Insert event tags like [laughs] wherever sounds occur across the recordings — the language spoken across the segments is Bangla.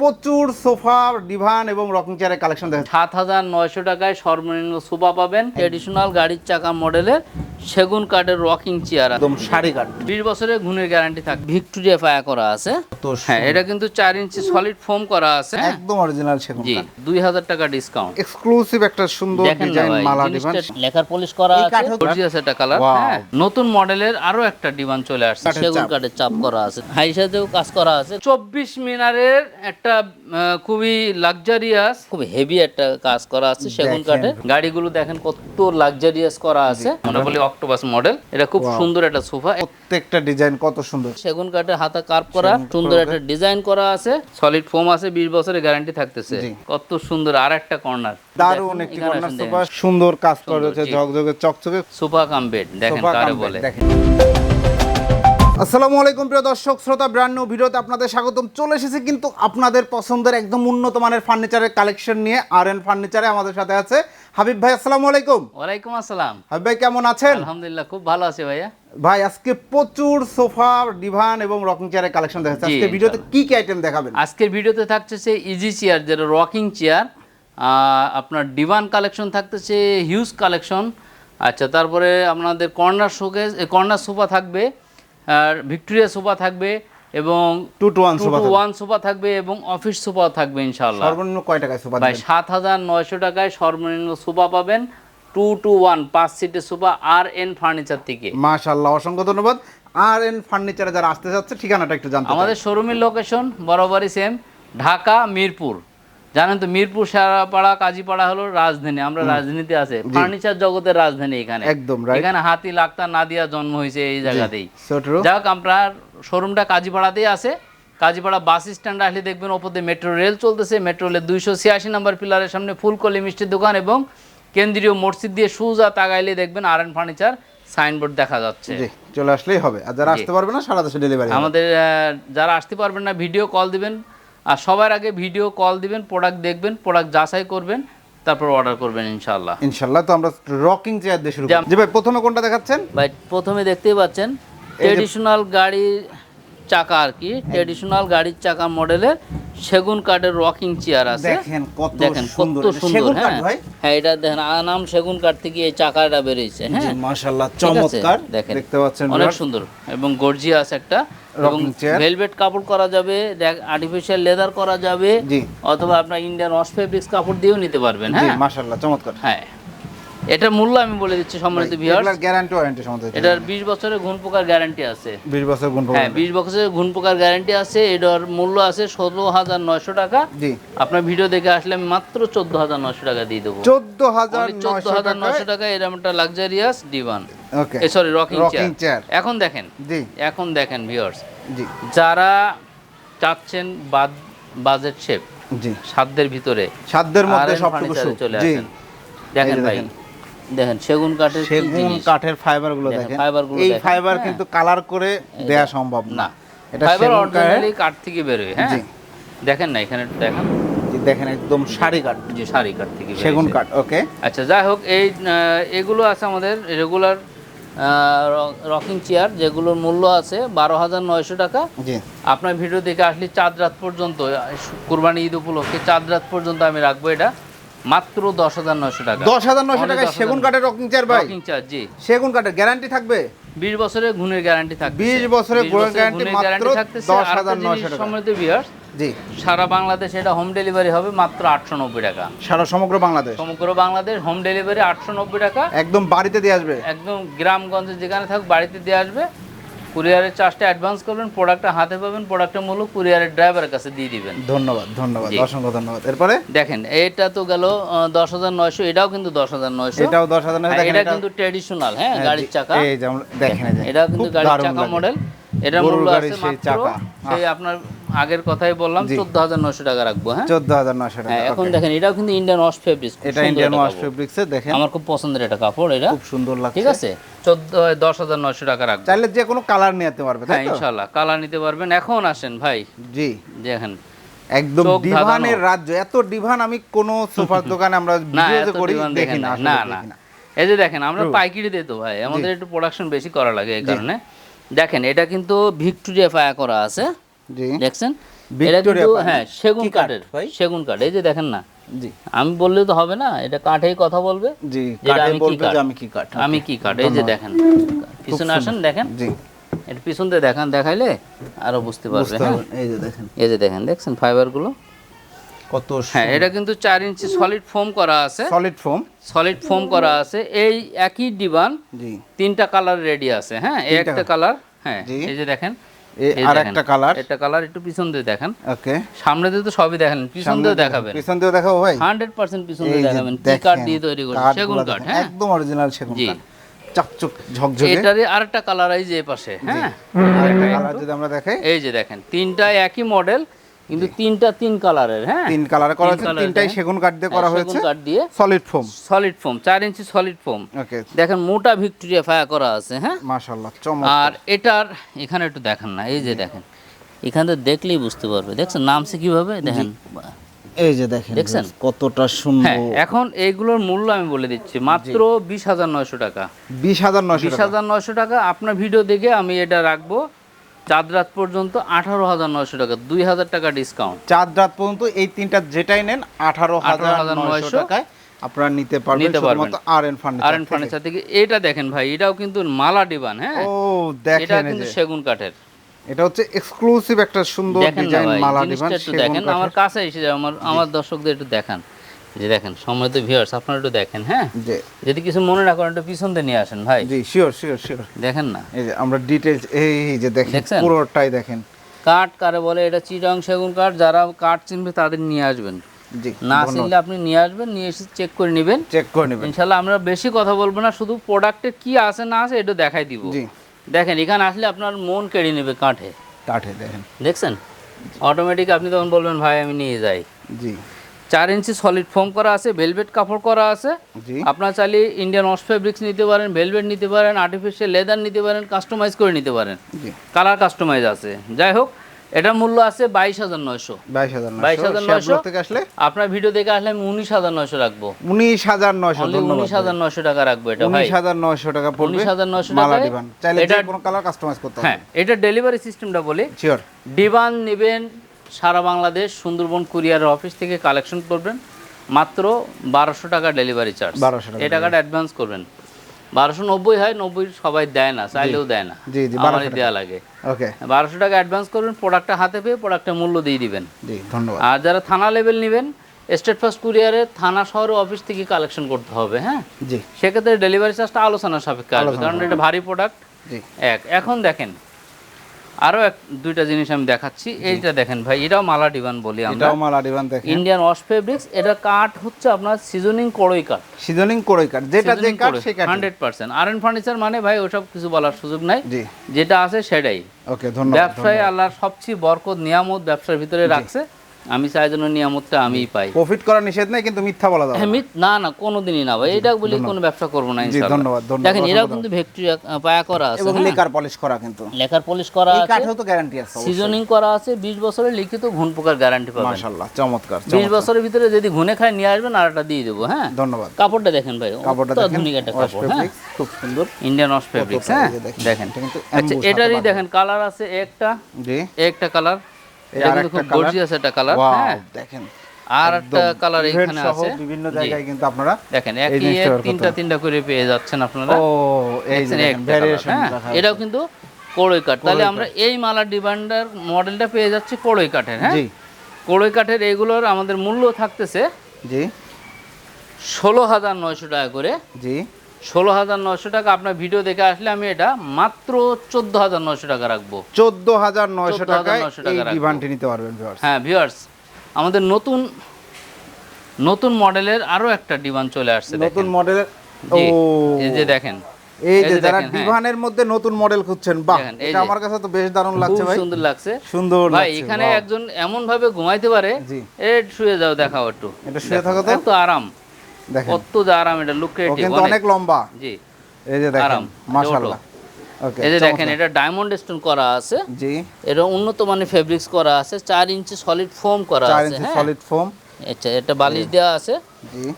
প্রচুর সোফা ডিভান এবং রকিং চেয়ারের কালেকশন দেখা সাত হাজার নয়শো টাকায় সর্বনিম্ন সোফা পাবেন ট্রেডিশনাল গাড়ির চাকা মডেলের সেগুন কাঠের রকিং চেয়ার একদম শাড়ি কাট বিশ বছরের গুণের গ্যারান্টি থাকবে ভিক্টোরিয়া ফায়া করা আছে। তো হ্যাঁ এটা কিন্তু চার ইঞ্চি সলিড ফোম করা আছে। হ্যাঁ? একদম অরিজিনাল সেগুন জি দুই হাজার টাকা ডিসকাউন্ট এক্সক্লুসিভ একটা সুন্দর ডিজাইন মালা ডিভান। লেখার পলিশ করা আছে। গর্জিয়াস একটা কালার হ্যাঁ নতুন মডেলের আরও একটা ডিমান্ড চলে আসছে। সেগুন কাঠের চাপ করা আছে। হাই সাথেও কাজ করা আছে। চব্বিশ মিনারের একটা আহ, খুবই লাক্সারিয়াস খুব হেভি একটা কাজ করা আছে সেগুন। কাঠের গাড়িগুলো দেখেন কত লাক্সারিয়াস করা আছে। আমরা বলি অক্টোপাস মডেল এটা খুব সুন্দর একটা সোফা। প্রত্যেকটা ডিজাইন কত সুন্দর। সেগুন কাঠের হাতা কার্ভ করা সুন্দর একটা ডিজাইন করা আছে। সলিড ফোম আছে বিশ বছরের গ্যারান্টি থাকতেছে। কত সুন্দর আর একটা কর্নার দারুণ একটি কর্নার সোফা। সুন্দর কাজ করা জি। ঝকঝকে চকচকে। সোফা কাম বেড দেখেন কারে বলে। দেখেন। আসসালামু আলাইকুম প্রিয় দর্শক শ্রোতা ব্র্যান্ড নিউ ভিডিওতে আপনাদের স্বাগতম। চলে এসেছি কিন্তু আপনাদের পছন্দের একদম উন্নত মানের ফার্নিচারের কালেকশন নিয়ে আর এন ফার্নিচারে আমাদের সাথে আছে। হাবিব ভাই আসসালামু আলাইকুম। ওয়ালাইকুম আসসালাম। হাবিব ভাই কেমন আছেন? আলহামদুলিল্লাহ খুব ভালো আছে ভাইয়া। ভাই আজকে প্রচুর সোফা ডিভান এবং রকিং চেয়ারের কালেকশন দেখাচ্ছে। আজকে ভিডিওতে কি কি আইটেম দেখাবেন? আজকের ভিডিওতে থাকতেছে ইজি চেয়ার যেটা রকিং চেয়ার আপনার ডিভান কালেকশন থাকতেছে হিউজ কালেকশন আচ্ছা তারপরে আপনাদের কর্নার শোকেস কর্নার সোফা থাকবে। আর ভিক্টোরিয়া সোফা থাকবে এবং two two one sofa one sofa থাকবে এবং অফিস সোফা থাকবে ইনশাল্লাহ সর্বনিম্ন কয় টাকায় সোফা ভাই সাত হাজার নয়শো টাকায় সর্বনিম্ন সোফা পাবেন। টু টু ওয়ান পাঁচ সিটের সোফা আর এন ফার্নিচার থেকে। মাশাআল্লাহ অসংখ্য ধন্যবাদ। আর এন ফার্নিচারে যারা আসতে যাচ্ছে ঠিকানাটা একটু জানতে আমাদের শোরুমের লোকেশন বরাবরই সেম ঢাকা মিরপুর। জানেন তো মিরপুর সারাপাড়া কাজীপাড়া হলো রাজধানী আমরা রাজধানীতে আছে। ফার্নিচার জগতের রাজধানী এখানে। একদম. এখানে হাতি লাক্তা নাদিয়া জন্ম হয়েছে এই জায়গাতেই. যাক আপনার শোরুমটা কাজীপাড়াতেই আছে। কাজীপাড়া বাস স্ট্যান্ড আসলে দেখবেন ওপর দিয়ে মেট্রো রেল চলতেছে। মেট্রো রেলের দুইশো ছিয়াশি নম্বর পিলারের সামনে ফুলকলি মিষ্টির দোকান এবং কেন্দ্রীয় মসজিদ দিয়ে সুজা তাগাইলে দেখবেন আর এন ফার্নিচার সাইনবোর্ড দেখা যাচ্ছে। চলে আসলেই হবে। আর যারা আসতে পারবে না সারা দেশে ডেলিভারি আমাদের আহ, যারা আসতে পারবেন না ভিডিও কল দিবেন। আর সবার আগে ভিডিও কল দিবেন প্রোডাক্ট দেখবেন প্রোডাক্ট যাচাই করবেন তারপর অর্ডার করবেন ইনশাল্লাহ ইনশাল্লাহ তো আমরা রকিং চেয়ার দিয়ে শুরু করি। জি ভাই প্রথমে কোনটা দেখাচ্ছেন ভাই প্রথমে দেখতেই পাচ্ছেন ট্রেডিশনাল গাড়ির চাকা আর কি ট্রেডিশনাল গাড়ির চাকা মডেলের সেগুন কাঠের রকিং চেয়ার আছে। দেখেন কত দেখেন কত সুন্দর। হ্যাঁ। হ্যাঁ এটা দেখেন আনাম সেগুন কাঠ থেকে এই চাকাটা বেরিয়েছে হ্যাঁ। মাশাআল্লাহ চমৎকার। দেখেন। দেখতে পাচ্ছেন অনেক সুন্দর এবং গর্জিয়াস একটা। এবং ভেলভেট কাপড় করা যাবে আর্টিফিশিয়াল লেদার করা যাবে অথবা আপনার ইন্ডিয়ান ওয়াশ ফেব্রিক্স কাপড় দিয়েও নিতে পারবেন হ্যাঁ। মাশাআল্লাহ চমৎকার। হ্যাঁ। এটার মূল্য আমি বলে দিচ্ছি সম্মানিত ভিউয়ার্স গ্যারান্টি ওয়ারেন্টি সম্বন্ধে এটার বিশ বছরের ঘুণ পোকার গ্যারান্টি আছে। 20 বছর গুণ হ্যাঁ বিশ বছরের ঘুণ পোকার গ্যারান্টি আছে। এটার মূল্য আছে ষোলো হাজার নয়শো টাকা। জি। আপনার ভিডিও দেখে আসলে আমি মাত্র চোদ্দ হাজার নয়শো টাকা দিয়ে দেবো। 14900 চোদ্দ হাজার নয়শো টাকা এরকম একটা luxurious divan okay sorry rocking chair এখন দেখেন। জি। এখন দেখেন ভিউয়ার্স জি। যারা চাচ্ছেন বাদ বাজেট শেপ জি। সাধ্যের ভিতরে সাধ্যের মধ্যে সবটুকু চলে আসেন। দেখেন ভাই দেখেন। সেগুন কাঠের সেগুন। কাঠের ফাইবারগুলো দেখেন, দেখেন। এই ফাইবার হ্যাঁ। কিন্তু কালার করে দেয়া সম্ভব না। এটা ফাইবার অরিজিনালি কাঠ থেকে বেরোয় হ্যাঁ দেখেন না এখানে দেখেন। দেখেন একদম শাড়ি কাঠ। যে শাড়ি কাঠ থেকে সেগুন কাঠ ওকে আচ্ছা যাই হোক এই এগুলো আছে আমাদের রেগুলার রকিং চেয়ার যেগুলোর মূল্য আছে বারো হাজার নয়শো টাকা। আপনার ভিডিও দেখে আসলে চাঁদ রাত পর্যন্ত কুরবানি ঈদ উপলক্ষে চাঁদ রাত পর্যন্ত আমি রাখব এটা। মাত্র দশ হাজার নয়শো টাকা। দশ হাজার নয়শো টাকায় সেগুন কাঠের রকিং চেয়ার ভাই। রকিং চেয়ার জি। সেগুন কাঠের গ্যারান্টি থাকবে? বিশ বছরের গুণের গ্যারান্টি থাকবে 20 বছরের গুণের guarantee মাত্র 10,900 টাকা। সমৃদ্ধ বিয়ার্স জি। সারা বাংলাদেশ এটা হোম ডেলিভারি হবে মাত্র আটশো নব্বই টাকা। সারা সমগ্র বাংলাদেশ। সমগ্র বাংলাদেশ হোম ডেলিভারি আটশো নব্বই টাকা। একদম বাড়িতে দিয়ে আসবে। একদম গ্রামগঞ্জে যেখানে থাক বাড়িতে দিয়ে আসবে। কুরিয়ারের চার্জটা অ্যাডভান্স করবেন প্রোডাক্টটা হাতে পাবেন প্রোডাক্টের মূল্য কুরিয়ারের ড্রাইভারের কাছে দিয়ে দিবেন। ধন্যবাদ ধন্যবাদ অসংখ্য ধন্যবাদ। এরপরে? দেখেন এটা তো গেল দশ হাজার নয়শো এটাও কিন্তু দশ হাজার নয়শো। এটাও দশ হাজার এটা কিন্তু ট্রেডিশনাল হ্যাঁ হ্যাঁ, গাড়ির চাকা। দেখেন এটা কিন্তু গাড়ির চাকা মডেল গরুর মূল্য আছে মাত্র সেই আপনার আগের কথাই বললাম জি। চোদ্দ হাজার নয়শো টাকা রাখব হ্যাঁ? চোদ্দ হাজার নয়শো টাকা হ্যাঁ এখন দেখেন এটাও কিন্তু ইন্ডিয়ান ওয়াশ ফেব্রিক্স এটা ইন্ডিয়ান ওয়াশ ফেব্রিক্সে দেখেন। আমার খুব পছন্দের একটা কাপড় এটা। খুব সুন্দর লাগছে। ঠিক আছে টাকা রাখব। চাইলে যে কোনো কালার নিতে পারবে হ্যাঁ ইনশাল্লাহ কালার নিতে পারবেন। এখন আসেন ভাই। জি। দেখেন একদম ডিভানের রাজ্য এত ডিভান আমি কোন সোফার [laughs] দোকানে আমরা ভিডিওতে করি দেখি দেখেন না না না না। এই যে দেখেন আমরা পাইকারি দিই তো ভাই আমাদের একটু প্রোডাকশন বেশি করা লাগে এই কারণে। দেখেন এটা কিন্তু ভিক্টোরিয়া ফায়া করা আছে। দেখছেন? এটা কিন্তু হ্যাঁ সেগুন কাঠের? সেগুন কাঠ। এই যে দেখেন না জি। আমি বললে তো হবে না এটা কাঠেই কথা বলবে। জি আমি কি কাঠ? আমি কি কাঠ আমি কি কাঠ? এই যে দেখেন পিছনে আসেন দেখেন। জি। এটা পিছন দিয়ে দেখান দেখাইলে আরও বুঝতে পারবে হ্যাঁ? এই যে দেখেন। এই যে দেখেন দেখছেন ফাইবারগুলো? কত হ্যাঁ এটা কিন্তু চার ইঞ্চি সলিড ফোম করা আছে। সলিড ফোম সলিড ফোম করা আছে। এই একই ডিবান তিনটা কালার রেডি আছে হ্যাঁ এই একটা কালার হ্যাঁ এই যে দেখেন এই এই আর একটা কালার একটা কালার একটু পিছন দিয়ে দেখেন। ওকে। সামনে দিয়ে তো সবই দেখেন পিছন দিয়ে দেখাবেন। পিছন দিয়ে দেখাবো ভাই? হান্ড্রেড পার্সেন্ট পিছন দিয়ে দেখাবেন। কি কাঠ দিয়ে তৈরি করে কাঠগুলো সেগুন কাঠ হ্যাঁ? একদম অরিজিনাল সেগুন কাঠ চাকচক ঝকঝকে। এটারই আরেকটা কালার এই যে পাশে হ্যাঁ? আরেকটা কালার যদি আমরা দেখাই। এই যে দেখেন তিনটা একই মডেল কিন্তু তিনটা তিন কালারের হ্যাঁ? তিন কালার করা হয়েছে তিনটাই সেগুন কাঠ দিয়ে করা হ্যাঁ, হয়েছে। কাঠ দিয়ে। সলিড ফোম সলিড ফোম চার ইঞ্চি সলিড ফোম ওকে দেখেন মোটা ভিক্টোরিয়া ফায়া করা আছে হ্যাঁ? মাশাআল্লাহ চমৎকার। আর এটার এখানে একটু দেখেন না এই যে দেখেন। এখানে দেখলেই বুঝতে পারবে। দেখছেন নামছে কীভাবে? দেখেন। এই যে দেখেন দেখছেন? কতটা হ্যাঁ সুন্দর। এখন এইগুলোর মূল্য আমি বলে দিচ্ছি। মাত্র বিশ হাজার নয়শো টাকা। বিশ হাজার নয়শো বিশ হাজার নয়শো টাকা। আপনার ভিডিও দেখে আমি এটা রাখব। চাঁদ রাত পর্যন্ত আঠারো হাজার নয়শো টাকা দুই হাজার টাকা ডিসকাউন্ট চাঁদ রাত পর্যন্ত এই তিনটা যেটাই নেন আঠারো হাজার নয়শো টাকায় আপনারা নিতে পারবেন নিতে পারবেন। শুধুমাত্র R N furniture R N furniture থেকে। এটা দেখেন ভাই এটাও কিন্তু মালা ডিবান হ্যাঁ? ও দেখেন এই কিন্তু সেগুন কাঠের। এটা হচ্ছে এক্সক্লুসিভ একটা সুন্দর ডিজাইন মালা একটু দেখেন আমার কাছে এসে যাও আমার আমার দর্শকদের একটু দেখান। যে দেখেন সম্মানিত ভিউয়ার্স আপনারা একটু দেখেন হ্যাঁ? যদি কিছু মনে না করেন একটু পিছন দিয়ে নিয়ে আসেন ভাই। জি শিওর শিওর শিওর দেখেন না? এই যে আমরা ডিটেইলস এই যে দেখেন পুরোটাই দেখেন। কাঠ কারে বলে এটা চিরং সেগুন কাঠ যারা কাঠ চিনবে তাদের নিয়ে আসবেন। জি না চিনলে আপনি নিয়ে আসবেন নিয়ে এসে চেক করে নেবেন। চেক করে নেবেন। ইনশাল্লাহ আমরা বেশি কথা বলব না শুধু প্রোডাক্টে কি আছে না আছে এটা দেখাই দিব। জি। দেখেন এখানে আসলে আপনার মন কেড়ে নেবে কাঠে। কাঠে দেখেন। দেখছেন? অটোমেটিক আপনি তখন বলবেন ভাই আমি নিয়ে যাই। জি। চার ইঞ্চি সলিড ফোম করা আছে ভেলভেট কাপড় করা আছে। আপনার চাইলে ইন্ডিয়ান অস ফেব্রিক্স নিতে পারেন ভেলভেট নিতে পারেন আর্টিফিশিয়াল লেদার নিতে পারেন কাস্টমাইজ করে নিতে পারেন। কালার কাস্টমাইজ আছে। যাই হোক এটার মূল্য আছে বাইশ হাজার নয়শো। বাইশ হাজার নয়শো। থেকে আসলে? আপনার ভিডিও দেখে আসলে আমি উনিশ হাজার নয়শো রাখব। উনিশ হাজার নয়শো উনিশ হাজার নয়শো টাকা রাখব এটা উনিশ হাজার নয়শো টাকা 19,900 মালা টাকায় ডিবান এটা- কোনো কালার কাস্টমাইজ করতে হ্যাঁ এটা ডেলিভারি সিস্টেমটা বলি। শিওর ডিবান নেবেন সারা বাংলাদেশ সুন্দরবন কুরিয়ারের অফিস থেকে কালেকশন করবেন। মাত্র বারোশো টাকা ডেলিভারি চার্জ। 1200 টাকা এই টাকাটা অ্যাডভান্স করবেন। বারোশো নব্বই হয় নব্বই সবাই দেয় না চাইলেও দেয় না। আমারই দেওয়া লাগে। ওকে। বারোশো টাকা অ্যাডভান্স করবেন প্রোডাক্টটা হাতে পেয়ে প্রোডাক্টের মূল্য দিয়ে দিবেন। ধন্যবাদ। আর যারা থানা লেভেল নেবেন স্টেট ফার্স্ট কুরিয়ারে থানা শহরে অফিস থেকে কালেকশন করতে হবে হ্যাঁ? সেক্ষেত্রে ডেলিভারি চার্জটা আলোচনা সাপেক্ষে আসবে কারণ এটা ভারী প্রোডাক্ট এক এখন দেখেন আরও এক দুইটা জিনিস আমি দেখাচ্ছি। এইটা দেখেন ভাই এটাও মালা ডিভান বলি আমরা। এটাও মালা ডিভান দেখেন। ইন্ডিয়ান ওয়াশ ফেব্রিক্স এটা কাঠ হচ্ছে আপনার সিজনিং কড়ই কাঠ। সিজনিং কড়ই কাঠ যেটা যে কাঠ সেই কাঠ 100% আরএন ফার্নিচার মানে ভাই ওসব কিছু বলার সুযোগ নাই। জি। যেটা আছে সেটাই। ওকে ধন্যবাদ ব্যবসায় আল্লাহর সবচেয়ে বরকত নিয়ামত ব্যবসার ভিতরে রাখছে। আমি চাই জন্য নিয়ামতটা আমিই পাই। প্রফিট করা নিষেধ নাই কিন্তু মিথ্যা বলা যাবে হ্যাঁ, না। মিথ- না না কোনোদিনই না ভাই। এটা বলি কোনো ব্যবসা করব না ইনশাআল্লাহ। ধন্যবাদ ধন্যবাদ দেখেন অসংখ্য কিন্তু ভেক্টরিয়া পায়া করা আছে এবং হ্যাঁ? লেকার পলিশ করা কিন্তু। লেখার পলিশ করা এই আছে। কাঠেও তো গ্যারান্টি আছে সিজনিং করা আছে বিশ বছরের লিখিত ঘুণ পোকার গ্যারান্টি পাবেন। মাশাআল্লাহ চমৎকার বিশ চমৎকার। বছরের ভিতরে যদি ঘুনে খায় নিয়ে আসবেন আর একটা দিয়ে দেবো হ্যাঁ? ধন্যবাদ। কাপড়টা দেখেন ভাই কাপড়টা দেখেন আধুনিক একটা কাপড় হ্যাঁ? খুব সুন্দর। ইন্ডিয়ান ওয়াশ ফেব্রিক্স হ্যাঁ? দেখেন। দেখেন। এটা কিন্তু আচ্ছা এটারই দেখেন কালার আছে একটা জি। একটা কালার এই এটা আর কিন্তু খুব একটা colour। গর্জিয়াস একটা কালার হ্যাঁ। দেখেন। আর একটা কালার এখানে আছে। বিভিন্ন জায়গায় কিন্তু আপনারা দেখেন একই জিনিসটা এক বের করতে তিনটা তিনটা করে পেয়ে যাচ্ছেন আপনারা। ও এই যে দেখছেন দেখেন একটা colour, ভ্যারিয়েশন দেখা এটাও কিন্তু কড়ই কাঠ তাহলে আমরা এই মালা ডিমান্ডার মডেলটা পেয়ে যাচ্ছি কড়ই কাঠের হ্যাঁ? কড়ই কাঠের এইগুলোর আমাদের মূল্য থাকতেছে জি। ষোলো হাজার নয়শো টাকা করে। জি। ষোলো হাজার নয়শো টাকা। আপনার ভিডিও দেখে আসলে আমি এটা মাত্র চোদ্দ হাজার নয়শো টাকা রাখব। চোদ্দ হাজার নয়শো 14,900 টাকায় টাকা ডিভানটি নিতে পারবেন হ্যাঁ ভিউয়ার্স আমাদের নতুন নতুন মডেলের আরও একটা ডিমান্ড চলে আসছে নতুন মডেলের ও। এই যে দেখেন। এই যে যারা হ্যাঁ। ডিভানের মধ্যে নতুন মডেল খুঁজছেন বাহ এটা আমার কাছে তো বেশ দারুণ লাগছে ভাই। সুন্দর লাগছে। সুন্দর ভাই এখানে একজন এমন ভাবে ঘুমাইতে পারে এ শুয়ে যাও দেখাও একটু। এটা শুয়ে থাকো তো? আরাম। দেখেন। কত যে আরাম এটা লুক কিন্তু অনেক লম্বা। জি। এই যে দেখেন মাশাআল্লাহ। ওকে এই যে দেখেন এটা ডায়মন্ড স্টোন করা আছে। জি। এটা উন্নত মানের ফেব্রিক্স করা আছে চার ইঞ্চি সলিড ফোম করা আছে ইঞ্চি হ্যাঁ। সলিড ফোম আচ্ছা এটা বালিশ দেওয়া আছে।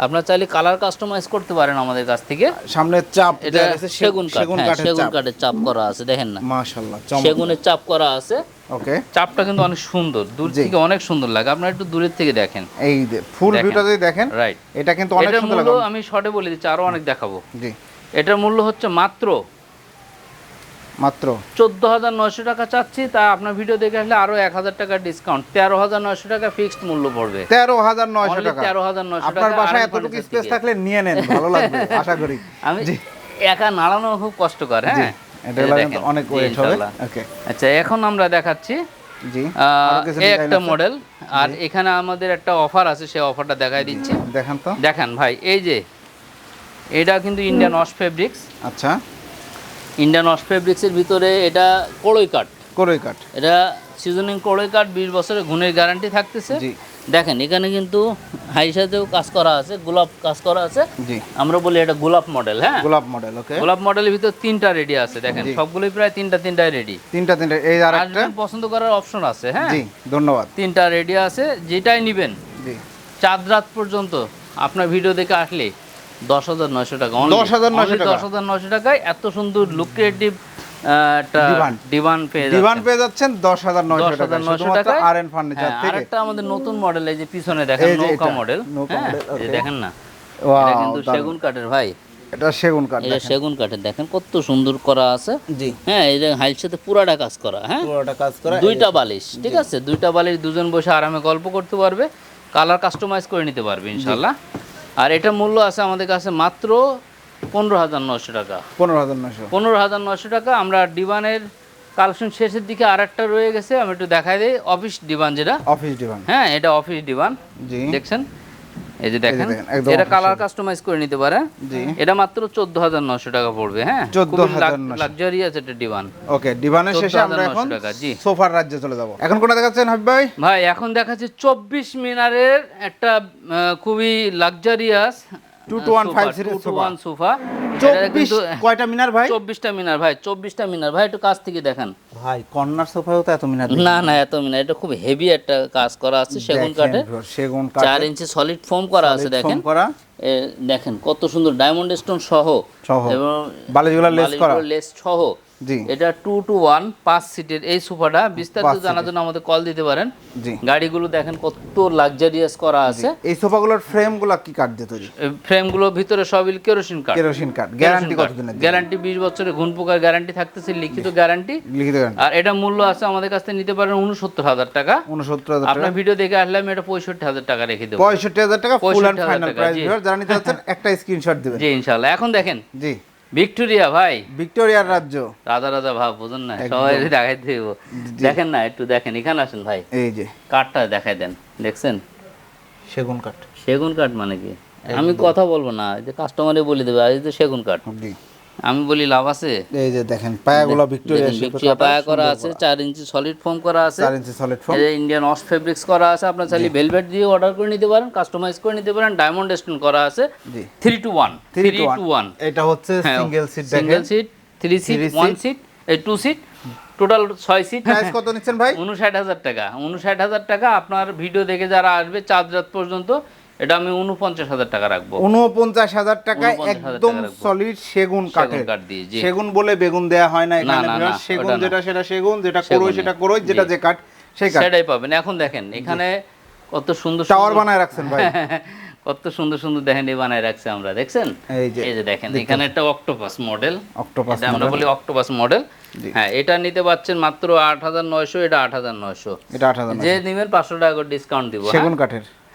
আপনার চাইলে কালার কাস্টমাইজ করতে পারেন আমাদের কাছ থেকে। সামনের চাপ এটা সেগুন সেগুন হ্যাঁ, কাঠের সেগুন কাঠের চাপ করা আছে দেখেন না। মাশাআল্লাহ সেগুনের চাপ করা আছে। ওকে। চাপটা কিন্তু অনেক সুন্দর দূর থেকে অনেক সুন্দর লাগে। আপনারা একটু দূরের থেকে দেখেন। এই ফুল। ভিউটা যদি দেখেন রাইট এটা কিন্তু অনেক সুন্দর লাগে। আমি শর্টে বলে দিচ্ছি আরও অনেক দেখাবো। জি। এটার মূল্য হচ্ছে মাত্র মাত্র? চোদ্দ হাজার নয়শো টাকা চাচ্ছি তা আপনার ভিডিও দেখে আসলে আরও এক হাজার টাকা ডিসকাউন্ট তেরো হাজার নয়শো টাকা ফিক্সড মূল্য পড়বে। তেরো হাজার নয়শো টাকা। তেরো টাকা 13,900 আপনার বাসায় এতটুকু স্পেস থাকলে নিয়ে নেন ভালো লাগবে [laughs] আশা করি। আমি একা নাড়ানো খুব কষ্টকর হ্যাঁ? এটা অনেক ওয়েট হবে। ওকে আচ্ছা এখন আমরা দেখাচ্ছি জি এই একটা মডেল আর এখানে আমাদের একটা অফার আছে সেই অফারটা দেখাই দিচ্ছি। দেখান তো। দেখেন ভাই এই যে এটা কিন্তু ইন্ডিয়ান অস ফেব্রিক্স আচ্ছা। ইন্ডিয়ান অস ফেব্রিক্সের ভিতরে এটা কড়ই কাঠ। করই কাঠ। এটা সিজনিং কড়ই কাঠ বিশ বছরের গুণের গ্যারান্টি থাকতেছে। দেখেন এখানে কিন্তু হাই সাথেও কাজ করা আছে গোলাপ কাজ করা আছে। আমরা বলি এটা গোলাপ মডেল হ্যাঁ? গোলাপ মডেল ওকে গোলাপ মডেলের ভিতর তিনটা রেডি আছে দেখেন। সবগুলোই প্রায় তিনটা তিনটাই রেডি তিনটা তিনটা এই আর একটা পছন্দ করার অপশন আছে হ্যাঁ? জি ধন্যবাদ। তিনটা রেডি আছে যেটাই নেবেন। জি। চাঁদ রাত পর্যন্ত আপনার ভিডিও দেখে আসলে দশ হাজার নয়শো টাকা 10,900 টাকা। দশ হাজার নয়শো টাকায় এত সুন্দর লুক্রিয়েটিভ ডিভান। ডিভান পেয়ে দিবান পেয়ে যাচ্ছেন দশ হাজার নয়শো টাকা শুধুমাত্র টাকায়। আর এন ফার্নিচার থেকে। আরেকটা আমাদের নতুন মডেল এই যে পিছনে দেখেন নৌকা মডেল নৌকা model, এই যে okay. দেখেন না এটা কিন্তু সেগুন কাঠের ভাই। এটা সেগুন কাঠ এটা দেখেন। সেগুন কাঠের দেখেন কত সুন্দর করা আছে। জি। হ্যাঁ এই যে হাইল সাথে পুরাটা কাজ করা হ্যাঁ। পুরোটা কাজ করা দুইটা বালিশ ঠিক আছে? দুইটা বালিশ দুজন বসে আরামে গল্প করতে পারবে। কালার কাস্টমাইজ করে নিতে পারবে ইনশাল্লাহ আর এটা মূল্য আছে আমাদের কাছে মাত্র পনেরো হাজার নশো টাকা। পনেরো হাজার নশো পনেরো হাজার নশো টাকা। আমরা ডিবানের কালেকশন শেষের দিকে আর একটা রয়ে গেছে আমি একটু দেখাই দিই অফিস ডিবান যেটা। Office divan. হ্যাঁ এটা অফিস ডিবান। জি। দেখছেন? এই যে দেখেন এটা কালার কাস্টমাইজ করে নিতে পারে। এটা মাত্র চোদ্দ হাজার নশো টাকা পড়বে হ্যাঁ? 14,900 লাক্সারিয়াস এটা ডিভান ওকে ডিভানের শেষে আমরা এখন। সোফার রাজ্যে চলে যাব। এখন কোনটা দেখাচ্ছেন হাবিব ভাই? ভাই এখন দেখাচ্ছে চব্বিশ মিনারের একটা খুবই luxurious 2215 series sofa। One sofa কয়টা মিনার ভাই? চব্বিশটা মিনার ভাই চব্বিশটা মিনার ভাই একটু কাছ থেকে দেখান। ভাই কর্নার সোফায়ও তো এত মিনার না না এত মিনার এটা খুব হেভি একটা কাজ করা আছে সেগুন কাঠে সেগুন চার কাঠে ইঞ্চি সলিড ফোম করা আছে দেখেন। করা। দেখেন কত সুন্দর ডায়মন্ড স্টোন সহ। এবং বালিশগুলো লেস করা। লেস সহ। এটা টু টু ওয়ান পাঁচ সিটের এই সোফাটা বিস্তারিত জানার জন্য আমাদের কল দিতে পারেন। গাড়িগুলো দেখেন কত লাক্সারিয়াস করা আছে। এই সোফাগুলোর ফ্রেমগুলো কি কাঠ দিয়ে তৈরি? ফ্রেমগুলো ভিতরে সবই কেরোসিন কাঠ কেরোসিন কাঠ গ্যারান্টি কতদিনের গ্যারান্টি বিশ বছরের ঘুণ পোকার গ্যারান্টি থাকতেছে লিখিত গ্যারান্টি লিখিত গ্যারান্টি আর এটা মূল্য আছে আমাদের কাছ থেকে নিতে পারেন উনসত্তর হাজার টাকা। উনসত্তর হাজার টাকা। আপনার ভিডিও দেখে আসলে আমি এটা পঁয়ষট্টি হাজার টাকা রেখে দেবো। পঁয়ষট্টি হাজার টাকা ফুল অ্যান্ড ফাইনাল প্রাইস যারা নিতে চাচ্ছেন একটা স্ক্রিনশট দিবেন। জি ইনশাল্লাহ। এখন দেখেন। জি। ভিক্টোরিয়া ভাই। ভিক্টোরিয়ার রাজ্য। রাজা রাজা ভাব বুঝুন না? সবাই দেখাই দেব। দেখেন না একটু দেখেন। এখানে আসেন ভাই। এই যে। কাঠটা দেখাই দেন। দেখছেন? সেগুন কাঠ। সেগুন কাঠ মানে কি? আমি কথা বলব না এই যে কাস্টমারে বলে দেবে আর এই যে সেগুন কাঠ। আমি বলি লাভ আছে? এই যে দেখেন পায়াগুলো ভিক্টোরিয়া দেখেন, ভিক্টোরিয়া পায়া করা আছে চার ইঞ্চি সলিড ফোম করা আছে। চার ইঞ্চি সলিড ফোম ইন্ডিয়ান অস ফেব্রিক্স করা আছে আপনার চাইলে ভেলভেট দিয়ে অর্ডার করে নিতে পারেন কাস্টমাইজ করে নিতে পারেন ডায়মন্ড স্টোন করা আছে। জি। Three two one three three two one এটা হচ্ছে single seat single seat three seat Three one seat। Seat এই টু সিট টোটাল ছয় সিট প্রাইস কত নিচ্ছেন ভাই? [laughs] উনষাট হাজার টাকা উনষাট হাজার টাকা আপনার ভিডিও দেখে যারা আসবে চাঁদ রাত পর্যন্ত এটা আমি উনপঞ্চাশ হাজার টাকা রাখব। উনপঞ্চাশ হাজার টাকায় 49,000 একদম টাকা রাখব। সলিড সেগুন কাঠের। কাঠ দিয়ে সেগুন বলে বেগুন দেয়া হয় না এখানে না, না, সেগুন যেটা সেটা সেগুন যেটা। করই সেটা করই যেটা যে কাঠ সেই কাঠ। সেটাই পাবেন। এখন দেখেন এখানে কত সুন্দর টাওয়ার বানায় রাখছেন ভাই। [laughs] কত সুন্দর সুন্দর দেখেন এই বানায় রাখছে আমরা দেখছেন? এই যে দেখেন এখানে একটা অক্টোপাস মডেল অক্টোপাস আমরা বলি অক্টোপাস মডেল হ্যাঁ এটা নিতে পাচ্ছেন মাত্র আট হাজার নয়শো এটা আট হাজার নয়শো। এটা আট হাজার যে নিবেন পাঁচশো টাকা করে ডিসকাউন্ট দিব সেগুন কাঠের। হ্যাঁ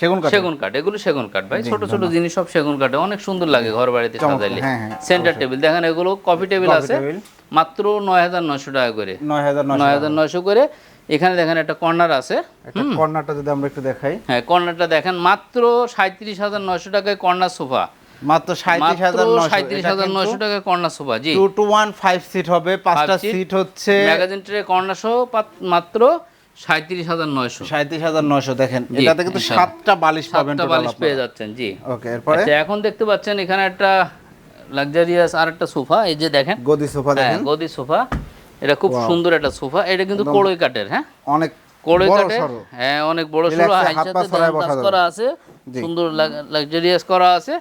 সেগুন কাঠ। সেগুন কাঠ এগুলো সেগুন কাঠ ভাই। ছোট ছোট জিনিস সব সেগুন কাঠে। অনেক সুন্দর লাগে ঘর বাড়িতে সাজাইলে। হ্যাঁ, হ্যাঁ, সেন্টার টেবিল দেখেন এগুলো কফি টেবিল আছে। মাত্র নয় হাজার নয়শো টাকা করে। নয় হাজার নয় নয় হাজার নয়শো করে। এখানে দেখেন একটা কর্নার আছে কর্নারটা যদি আমরা একটু দেখাই। হ্যাঁ কর্নারটা দেখেন মাত্র সাঁত্রিশ হাজার নয়শো টাকায় কর্নার সোফা। মাত্র সাঁত্রিশ হাজার সাঁত্রিশ হাজার নয়শো টাকায় কর্নার সোফা জি। Two two one five seat হবে পাঁচটা সিট হচ্ছে ম্যাগাজিন ট্রে কর্নার সহ মাত্র সাঁত্রিশ হাজার নয়শো। সাঁত্রিশ হাজার নয়শো দেখেন জি, এটাতে কিন্তু সাতটা বালিশ পাবেন বালিশ পেয়ে যাচ্ছেন জি। ওকে এরপরে? আচ্ছা এখন দেখতে পাচ্ছেন এখানে একটা লাক্সারিয়াস আর একটা সোফা এই যে দেখেন। গদি সোফা হ্যাঁ দেখেন। গদি সোফা। এটা খুব সুন্দর একটা সোফা। এটা কিন্তু কড়ই কাঠের হ্যাঁ? অনেক। হ্যাঁ অনেক বড় হাইসাতে করা আছে সুন্দর লাক্সারিয়াস করা আছে।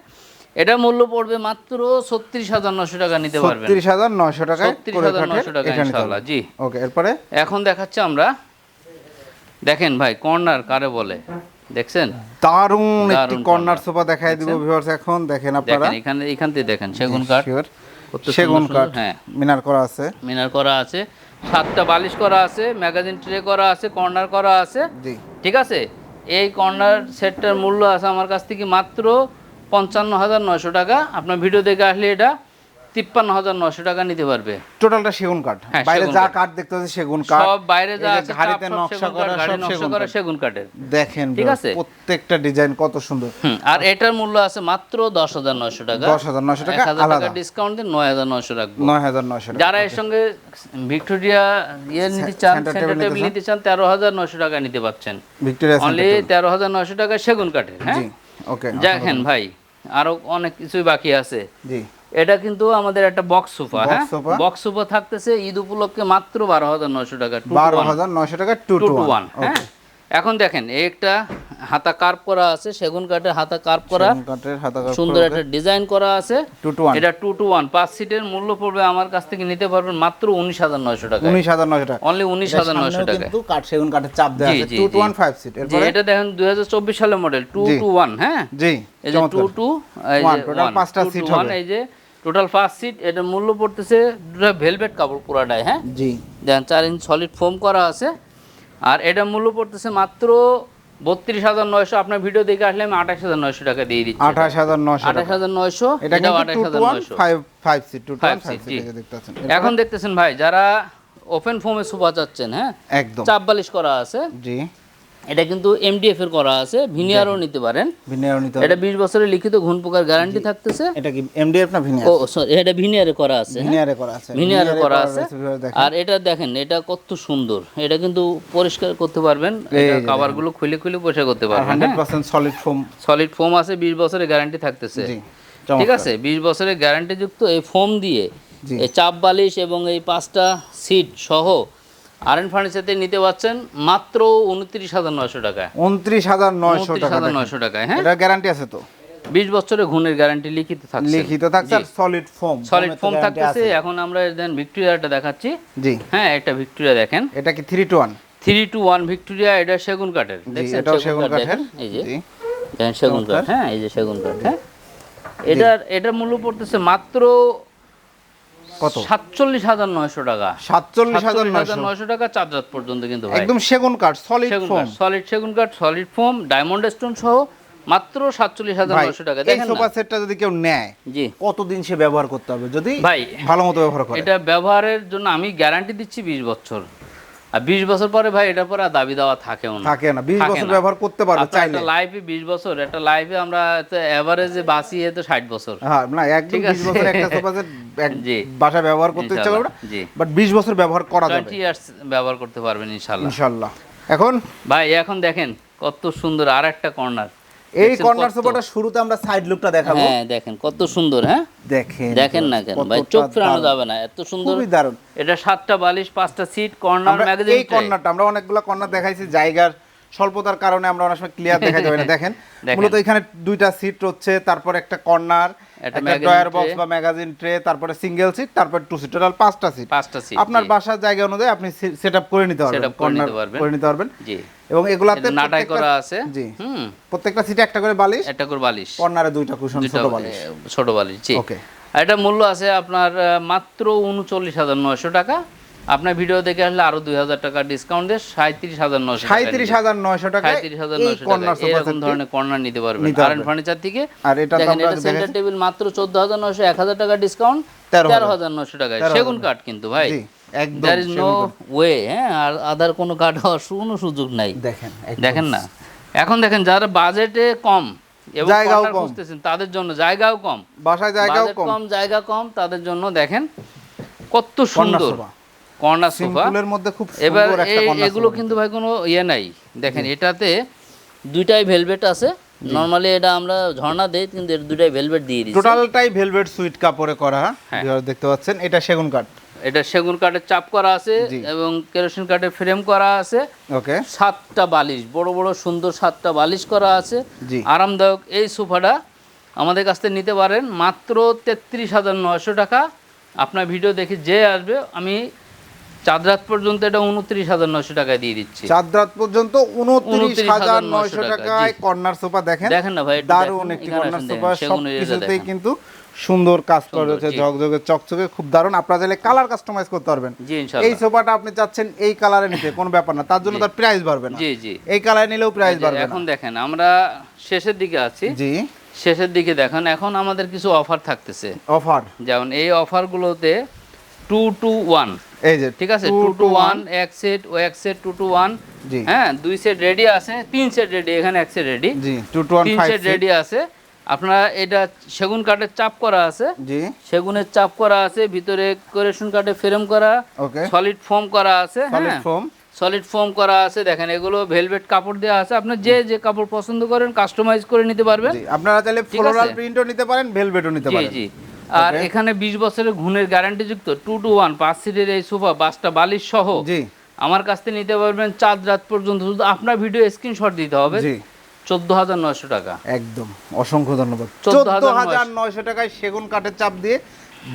এটা মূল্য পড়বে মাত্র ছত্রিশ হাজার নশো টাকা নিতে পারবেন। ছত্রিশ হাজার নয়শো টাকায় 36,900 টাকা ইনশাআল্লাহ, জি। ওকে এরপরে? এখন দেখাচ্ছি আমরা দেখেন ভাই কর্নার কারে বলে? দেখছেন? দারুণ একটি কর্নার সোফা দেখাই দিব ভিউয়ার্স এখন দেখেন আপনারা। দেখেন এখানে এখান থেকে দেখেন সেগুন কাঠ। সেগুন কাঠ হ্যাঁ। মিনার করা আছে। মিনার করা আছে। সাতটা বালিশ করা আছে ম্যাগাজিন ট্রে করা আছে কর্নার করা আছে। জি। ঠিক আছে? এই কর্নার সেটটার মূল্য আছে আমার কাছ থেকে মাত্র পঞ্চান্ন হাজার নয়শো টাকা। আপনার ভিডিও দেখে আসলে এটা তিপ্পান্ন হাজার নয়শো টাকা নিতে পারবে। টোটালটা সেগুন কাঠ। হ্যাঁ, বাইরে যা কাঠ। দেখতে পাচ্ছি সেগুন কাঠ। সব বাইরে যা আছে ঘাড়িতে নকশা করা সব সেগুন করা। সেগুন কাঠের। দেখেন ঠিক আছে? প্রত্যেকটা ডিজাইন কত সুন্দর। আর এটার মূল্য আছে মাত্র দশ হাজার নয়শো টাকা। দশ হাজার নয়শো টাকা হাজার টাকা ডিসকাউন্ট দিয়ে নয় হাজার নয়শো রাখব। নয় হাজার টাকা যারা এর সঙ্গে ভিক্টোরিয়া ইয়ে নিতে চান সেন্টার টেবিল নিতে চান তেরো হাজার নয়শো টাকা নিতে পাচ্ছেন। ভিক্টোরিয়া অনলি তেরো হাজার নয়শো টাকা সেগুন কাঠের হ্যাঁ? ওকে দেখেন ভাই আরও অনেক কিছুই বাকি আছে। জি। এটা কিন্তু আমাদের একটা বক্স সোফা হ্যাঁ? বক্স সোফা থাকতেছে ঈদ উপলক্ষে মাত্র বারো হাজার নয়শো টাকা বারো। হাজার নয়শো টাকা টু টু ওয়ান হ্যাঁ? এখন দেখেন একটা হাতা কার্ভ করা আছে সেগুন কাঠের হাতা কার্ভ করা। সুন্দর একটা ডিজাইন করা আছে। এটা টু টু ওয়ান পাঁচ সিটের মূল্য পড়বে আমার কাছ থেকে নিতে পারবেন মাত্র উনিশ হাজার নয়শো টাকা উনিশ হাজার নয়শো টাকা। অনলি উনিশ হাজার নয়শো টাকা কিন্তু কাঠ সেগুন কাঠের চাপ দেওয়া আছে। Two. Two one five seat এটা দেখেন দুই হাজার চব্বিশ সালের মডেল টু। টু ওয়ান হ্যাঁ? জি এই যে টু টু পাঁচটা সিট হবে। এই যে টোটাল পাঁচ সিট এটার মূল্য পড়তেছে দুটা ভেলভেট কাপড় পুরাটাই হ্যাঁ? জি। দেখেন চার ইঞ্চ সলিড ফোম করা আছে। আর এটার মূল্য পড়তেছে মাত্র বত্রিশ হাজার নয়শো। আপনার ভিডিও দেখে আসলে আমি আঠাশ হাজার নয়শো টাকা দিয়ে দিচ্ছি আঠাশ হাজার নয়শো আঠাশ হাজার নয়শো এটাও আঠাশ হাজার নয়শো। ফাইভ সিট ফাইভ সিট এখন দেখতেছেন ভাই যারা ওপেন ফোমে সোফা চাচ্ছেন হ্যাঁ? একদম। চাপ বালিশ করা আছে। জি। এটা কিন্তু এমডিএফ এর করা আছে ভিনিয়ারও নিতে পারেন। ভিনিয়ার নিতে এটা বিশ বছরের লিখিত ঘুণ পোকার গ্যারান্টি থাকতেছে। এটা কি এমডিএফ না ভিনিয়ার ও সরি এটা ভিনিয়ারে করা আছে হ্যাঁ? ভিনিয়ারে করা আছে। ভিনিয়ারে করা আছে। আর এটা দেখেন এটা কত সুন্দর। এটা কিন্তু পরিষ্কার করতে পারবেন। যে কভারগুলো খুলে খুলে পরিষ্কার করতে পারবেন hundred percent solid foam solid foam আছে বিশ বছরের গ্যারান্টি থাকতেছে। জি ঠিক আছে? বিশ বছরের গ্যারান্টি যুক্ত এই ফোম দিয়ে এই চাপ বালিশ এবং এই পাঁচটা সিট সহ আর এন ফার্নিচারতে নিতে পারছেন মাত্র উনত্রিশ হাজার নয়শো টাকায়। উনত্রিশ হাজার নয়শো হাজার নয়শো টাকায় হ্যাঁ? এটা গ্যারান্টি আছে তো? বিশ বছরের ঘুণের গ্যারান্টি লিখিত থাকছে। লিখিত থাকছে সলিড ফোম সলিড ফোম থাকতেছে। এখন আমরা দেন ভিক্টোরিয়াটা দেখাচ্ছি। জি। হ্যাঁ একটা ভিক্টোরিয়া দেখেন। এটা কি three two one three two one Victoria এটা সেগুন কাঠের। এটাও সেগুন কাঠ কাঠের? এই যে। সেগুন কাঠ হ্যাঁ এই যে সেগুন কাঠ হ্যাঁ। এটার এটার মূল্য পড়তেছে মাত্র কত? সাতচল্লিশ হাজার নয়শো টাকা। সাতচল্লিশ হাজার নয়শো। টাকা রাত পর্যন্ত কিন্তু একদম সেগুন কাঠ সলিড ফোম সলিড সেগুন কাঠ সলিড ফোম ডায়মন্ড স্টোন সহ মাত্র সাতচল্লিশ হাজার নয়শো টাকা। দেখেন সোফা সেটটা যদি কেউ নেয় জি। কতদিন সে ব্যবহার করতে হবে? যদি ভাই ভালো মতো ব্যবহার করে। এটা ব্যবহারের জন্য আমি গ্যারান্টি দিচ্ছি বিশ বছর। আর বিশ বছর পরে ভাই এটার পরে দাবি দেওয়া থাকেও না। থাকে না। বিশ বছর ব্যবহার করতে পারবে চাইলে একটা লাইফে বিশ বছর একটা লাইফে আমরা এভারেজে বাঁচিয়ে তো ষাট বছর। হ্যাঁ না একদম বিশ বছর একটা সোফা জি। বাসা ব্যবহার করতে ইচ্ছা করবে না। জি। বাট বিশ বছর ব্যবহার করা যাবে। টোয়েন্টি ইয়ার্স ব্যবহার করতে পারবেন ইনশাল্লাহ। ইনশাল্লাহ। এখন? ভাই এখন দেখেন কত সুন্দর আর একটা কর্নার এই কর্নার সোফাটা শুরুতে আমরা সাইড লুকটা দেখাবো। হ্যাঁ দেখেন কত সুন্দর হ্যাঁ? দেখেন দেখেন না কেন ভাই চোখ ফেরানো যাবে না এত সুন্দর। খুবই দারুণ। এটা সাতটা বালিশ পাঁচটা সিট কর্নার ম্যাগাজিন এই কর্নারটা আমরা অনেকগুলো কর্নার দেখাইছি জায়গার স্বল্পতার কারণে আমরা অনেক সময় ক্লিয়ার দেখা যাবে না। [laughs] দেখেন। দেখেন। মূলত এখানে দুইটা সিট হচ্ছে তারপর একটা কর্নার একটা একটা ড্রয়ার বক্স বা ম্যাগাজিন ট্রে তারপরে সিঙ্গেল সিট তারপর টু সিট টোটাল পাঁচটা সিট পাঁচটা সিট আপনার বাসার জায়গা অনুযায়ী আপনি সেট করে নিতে পারবেন Setup করে নিতে পারবেন। করে নিতে পারবেন। জি। এবং এগুলাতে নাটাই করা আছে। জি। হুম। প্রত্যেকটা সিটে একটা করে বালিশ একটা করে বালিশ। কর্নারে দুইটা কুশন ছোট বালিশ। ছোট বালিশ জি। ওকে এটা মূল্য আছে আপনার মাত্র উনচল্লিশ হাজার নয়শো টাকা। আপনার ভিডিও দেখে আসলে আরও দুই হাজার টাকা ডিসকাউন্ট দিয়ে সাঁত্রিশ হাজার নয়শো সাঁত্রিশ হাজার নয়শো টাকা সাঁত্রিশ হাজার নয়শো টাকা এরকম ধরনের কর্নার নিতে পারবেন। নিতে আর ফার্নিচার থেকে আর এটা সেন্টার টেবিল মাত্র চোদ্দ হাজার নয়শো এক হাজার টাকা ডিসকাউন্ট তেরো হাজার। নয়শো টাকায়। সেগুন কাঠ কিন্তু ভাই। একদম দ্যার ইজ নো ওয়ে হ্যাঁ আর আদার কোনো কাঠ হওয়ার কোনো সুযোগ নাই। দেখেন দেখেন না? এখন দেখেন যারা বাজেটে কম এবং জায়গাও কম। তাদের জন্য জায়গাও কম। বাসায় জায়গাও কম। জায়গা কম তাদের জন্য দেখেন কত সুন্দর। Corner sofa. সিম্পলের মধ্যে খুব এবার সুন্দর একটা এই- এগুলো কিন্তু ভাই কোনো ইয়ে নাই। দেখেন এটাতে দুইটাই ভেলভেট আছে। নর্মালি এটা আমরা ঝর্ণা দেই কিন্তু এর দুইটাই ভেলভেট দিয়ে দিচ্ছি টোটালটাই ভেলভেট সুইট কাপড়ে করা হ্যাঁ। ভিউয়ার দেখতে পাচ্ছেন এটা সেগুন কাঠ। এটা সেগুন কাঠের চাপ করা আছে এবং কেরোসিন কাঠের ফ্রেম করা আছে। ওকে। সাতটা বালিশ বড় বড় সুন্দর সাতটা বালিশ করা আছে। আরামদায়ক এই সোফাটা আমাদের কাছ থেকে নিতে পারেন। মাত্র তেত্রিশ হাজার নয়শো টাকা। আপনার ভিডিও দেখে যে আসবে আমি চাঁদ রাত পর্যন্ত এটা উনত্রিশ হাজার নয়শো টাকায় দিয়ে দিচ্ছি। চাঁদ রাত পর্যন্ত উনত্রিশ হাজার নয়শো টাকায় কর্নার সোফা দেখেন। দেখেন না ভাই, দারুণ একটি কর্নার সোফা দেখেন, সব সেগুনের এটা কিছুতেই দেখেন। কিন্তু সুন্দর কাজ করা রয়েছে ঝকঝকে চকচকে খুব দারুণ। আপনারা চাইলে কালার কাস্টমাইজ করতে পারবেন। এই সোফাটা আপনি চাচ্ছেন এই কালারে নিতে কোনো ব্যাপার না। তার জন্য তার প্রাইস বাড়বে না। জি জি। এই কালারে নিলেও প্রাইস বাড়বে এখন দেখেন আমরা শেষের দিকে আছি। জি। শেষের দিকে দেখেন এখন আমাদের কিছু অফার থাকতেছে। অফার। যেমন এই অফারগুলোতে টু টু ওয়ান এই যে ঠিক আছে two two to two one এক সেট ও এক সেট টু টু ওয়ান জি। হ্যাঁ দুই সেট রেডি আছে তিন সেট রেডি এখানে এক সেট রেডি জি টু তিন সেট রেডি আছে। আপনারা এটা সেগুন কাঠের চাপ করা আছে। জি। সেগুনের চাপ করা আছে ভিতরে কোরেশন কাঠে ফ্রেম করা ওকে। সলিড ফোম করা আছে সলিড ফোম সলিড ফোম করা আছে দেখেন এগুলো ভেলভেট কাপড় দেওয়া আছে। আপনি যে যে কাপড় পছন্দ করেন কাস্টমাইজ করে নিতে পারবেন। আপনারা চাইলে ঠিক ফ্লোরাল প্রিন্টও নিতে পারেন ভেলভেটও নিতে জি পারেন। জি। আর এখানে বিশ বছরের ঘুণের গ্যারান্টি যুক্ত টু টু ওয়ান পাঁচ সিটের এই সোফা পাঁচটা বালিশ সহ জি। আমার কাছ থেকে নিতে পারবেন চাঁদ রাত পর্যন্ত। শুধু আপনার ভিডিও স্ক্রিনশট দিতে হবে। জি। চোদ্দ হাজার নয়শো টাকা। একদম। অসংখ্য ধন্যবাদ। 14,900 চোদ্দ হাজার নয়শো টাকায় সেগুন কাঠের চাপ দিয়ে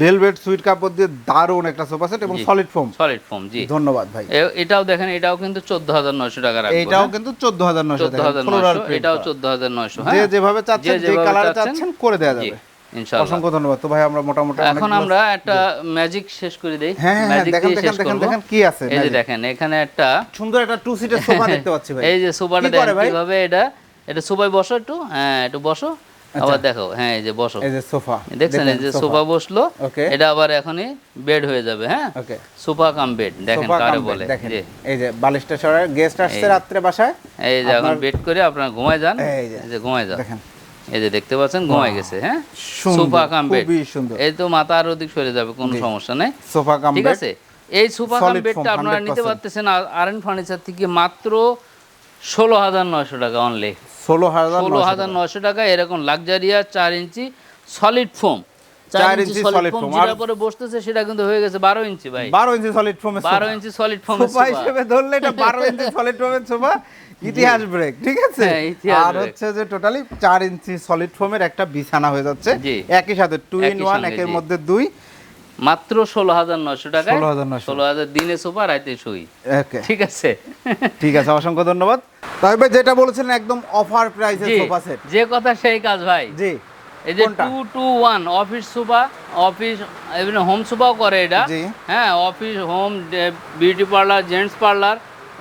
ভেলভেট সুইট কাপড় দিয়ে দারুণ একটা সোফা সেট এবং। সলিড ফোম সলিড ফোম জি। ধন্যবাদ ভাই। এটাও দেখেন এটাও কিন্তু চোদ্দ হাজার নয়শো টাকা রাখব কিন্তু চোদ্দ হাজার নয়শো হাজার নয়শো এটাও চোদ্দ হাজার নয়শো যে হ্যাঁ? যেভাবে চাচ্ছেন যে যেভাবে কালারে চাচ্ছেন, চাচ্ছেন করে দেওয়া যাবে। ইনশাআল্লাহ। অসংখ্য ধন্যবাদ। তো ভাই আমরা মোটামুটি এখন আমরা একটা ম্যাজিক শেষ করে দেই। হ্যাঁ হ্যাঁ ম্যাজিক দিয়ে শেষ করব। দেখেন কি আছে এই যে দেখেন এখানে একটা সুন্দর একটা টু সিটের সোফা দেখতে পাচ্ছি ভাই। এই যে সোফাটা দেখেন কীভাবে এটা? এটা সোফায় বসো একটু। হ্যাঁ একটু বসো। আবার দেখো হ্যাঁ এই যে বসো। এই যে সোফা। দেখছেন এই যে সোফা। বসল। এটা আবার এখনই বেড হয়ে যাবে হ্যাঁ? সোফা কাম বেড দেখেন কারে বলে। এই যে বালিশটা সরায় গেস্ট আসছে রাত্রে বাসায়। এই যে এখন বেড করে আপনারা ঘুমায় যান। এই যে ঘুমায় যান। দেখেন। এই যে দেখতে পাচ্ছেন ঘুমায় গেছে হ্যাঁ? Sofa cum bed. খুবই সুন্দর। এই তো মাথা আর ওদিক সরে যাবে কোনো সমস্যা নেই। সোফা কাম ঠিক আছে? এই সোফা কাম বেডটা আপনারা নিতে পারতেছেন আর এন ফার্নিচার থেকে মাত্র ষোলো হাজার নয়শো টাকা অনলি ষোলো হাজার ষোলো হাজার নয়শো টাকা এরকম লাক্সারিয়া চার ইঞ্চি সলিড ফোম চার ইঞ্চি সলিড ফোম যেটা পরে বসতেছে সেটা কিন্তু হয়ে গেছে বারো ইঞ্চি ভাই। বারো ইঞ্চি সলিড ফোমের বারো ইঞ্চি সলিড ফোম সোফা হিসেবে ধরলে এটা বারো [laughs] ইঞ্চি সলিড ফোমের সোফা। ইতিহাস ব্রেক ঠিক আছে? হ্যাঁ, আর হচ্ছে যে টোটালি চার ইঞ্চি সলিড ফোমের একটা বিছানা হয়ে যাচ্ছে। একই সাথে টু ইন ওয়ান একের মধ্যে দুই। মাত্র ষোলো হাজার নয়শো টাকা ষোলো হাজার দিনে সোফা রাইতে শুই। ঠিক আছে? ঠিক আছে অসংখ্য ধন্যবাদ। তাই ভাই যেটা বলেছিলেন একদম অফার প্রাইসের সোফা সেট যে কথা সেই কাজ ভাই। জি। এই যে two two one office sofa office home সোফাও করে এটা। হ্যাঁ office home beauty parlour gents parlour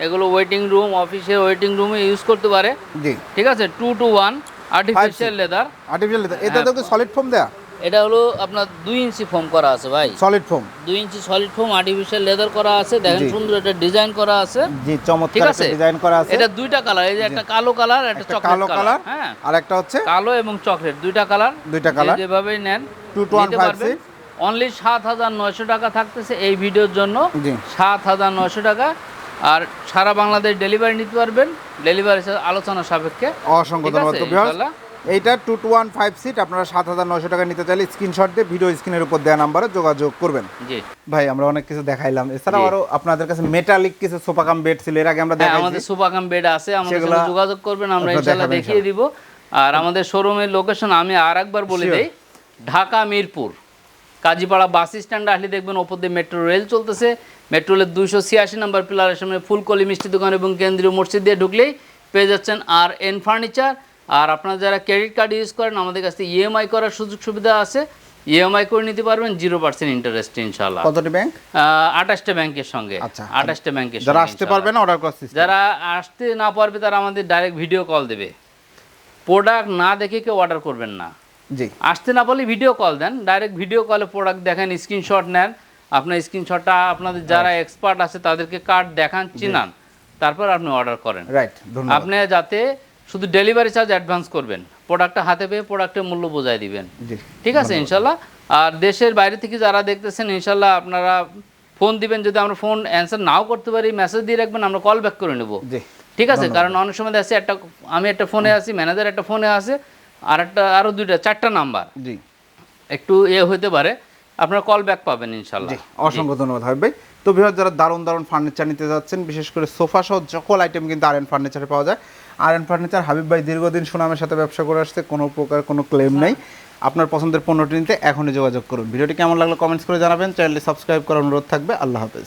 এগুলো ওয়েটিং রুম অফিসের ওয়েটিং রুমে ইউজ করতে পারে। জি। ঠিক আছে? Two two one artificial leather artificial হ্যাঁ। এটা তো কি সলিড ফোম দেয়া? এটা হলো আপনার দুই ইঞ্চি ফোম করা আছে ভাই। সলিড ফোম দুই ইঞ্চি সলিড ফোম আর্টিফিশিয়াল লেদার করা আছে। দেখেন সুন্দর একটা ডিজাইন করা আছে। জি চমৎকার আছে? ডিজাইন করা আছে। এটা দুইটা কালার এই যে একটা কালো কালার একটা একটা চকলেট কালো কালার হ্যাঁ। আর একটা হচ্ছে কালো এবং চকলেট দুইটা কালার দুইটা কালার যেভাবেই নেন 2215 অনলি সাত হাজার নয়শো টাকা থাকতেছে এই ভিডিওর জন্য। জি। সাত হাজার নয়শো টাকা। আর সারা বাংলাদেশ ডেলিভারি নিতে পারবেন। ডেলিভারি আলোচনা সাপেক্ষে। অসংখ্য ধন্যবাদ। এইটা two two one five seat আপনারা সাত হাজার নয়শো টাকা নিতে চাইলে স্ক্রিনশট দিয়ে ভিডিও স্ক্রিনের উপর দেওয়া নাম্বারে যোগাযোগ করবেন। জি। ভাই আমরা অনেক কিছু দেখাইলাম। এছাড়াও আরও আপনাদের কাছে মেটালিক কিছু সোফা কাম বেড ছিল এর আগে আমরা হ্যাঁ দেখাইছি। আমাদের সুপাকাম বেড আছে আমাদের সাথে যোগাযোগ করবেন আমরা আপনারা ইনশাল্লাহ দেখিয়ে দিব। আর আমাদের শোরুমের লোকেশন আমি আর একবার বলে. দেই ঢাকা মিরপুর। কাজীপাড়া বাস স্ট্যান্ডে আসলে দেখবেন ওপর দিয়ে মেট্রো রেল চলতেছে। মেট্রো রেলের দুইশো ছিয়াশি নম্বর পিলারের সামনে ফুলকলি মিষ্টি দোকান এবং কেন্দ্রীয় মসজিদ দিয়ে ঢুকলেই পেয়ে যাচ্ছেন আর এন ফার্নিচার। আর আপনারা যারা ক্রেডিট কার্ড ইউজ করেন আমাদের কাছ ইএমআই করার সুযোগ সুবিধা আছে। ইএমআই করে নিতে পারবেন জিরো পার্সেন্ট ইন্টারেস্ট ইনশাল্লাহ কতটি ব্যাংক? আঠাশটা ব্যাংকের সঙ্গে। আচ্ছা। আঠাশটা ব্যাংকের যারা আসতে। পারবে না অর্ডার system। যারা আসতে না পারবে তারা আমাদের ডাইরেক্ট ভিডিও কল দেবে। প্রোডাক্ট না দেখে কেউ অর্ডার করবেন না। জি। আসতে না পারলে ভিডিও কল দেন। ডাইরেক্ট ভিডিও কলে প্রোডাক্ট দেখেন স্ক্রিনশট নেন। আপনার স্ক্রিনশটটা আপনাদের যারা এক্সপার্ট আছে তাদেরকে কার্ড দেখান চিনান তারপর আপনি অর্ডার করেন। রাইট আপনি যাতে শুধু ডেলিভারি চার্জ অ্যাডভান্স করবেন প্রোডাক্টটা হাতে পেয়ে প্রোডাক্টের মূল্য বোঝাই দিবেন। ঠিক আছে ইনশাল্লাহ আর দেশের বাইরে থেকে যারা দেখতেছেন ইনশাল্লাহ আপনারা ফোন দিবেন যদি আমরা ফোন অ্যান্সার নাও করতে পারি মেসেজ দিয়ে রাখবেন আমরা কল ব্যাক করে নেব। জি ঠিক আছে কারণ অনেক সময় আছে একটা আমি একটা ফোনে আছি ম্যানেজার একটা ফোনে আছে আর একটা আরও দুইটা চারটা নাম্বার জি। একটু এ হতে পারে। আপনার কল ব্যাক পাবেন ইনশাল্লাহ অসংখ্য ধন্যবাদ হাবিব ভাই। তো বৃহৎ যারা দারুণ দারুণ ফার্নিচার নিতে যাচ্ছেন, বিশেষ করে সোফা সহ সকল আইটেম কিন্তু আর এন ফার্নিচারে পাওয়া যায়। আর এন ফার্নিচার হাবিব ভাই দীর্ঘদিন সুনামের সাথে ব্যবসা করে আসছে, কোনো প্রকার কোনো ক্লেম নাই। আপনার পছন্দের পণ্যটি নিতে এখনই যোগাযোগ করুন। ভিডিওটি কেমন লাগল কমেন্টস করে জানাবেন। চ্যানেলটি সাবস্ক্রাইব করার অনুরোধ থাকবে। আল্লাহ হাফেজ।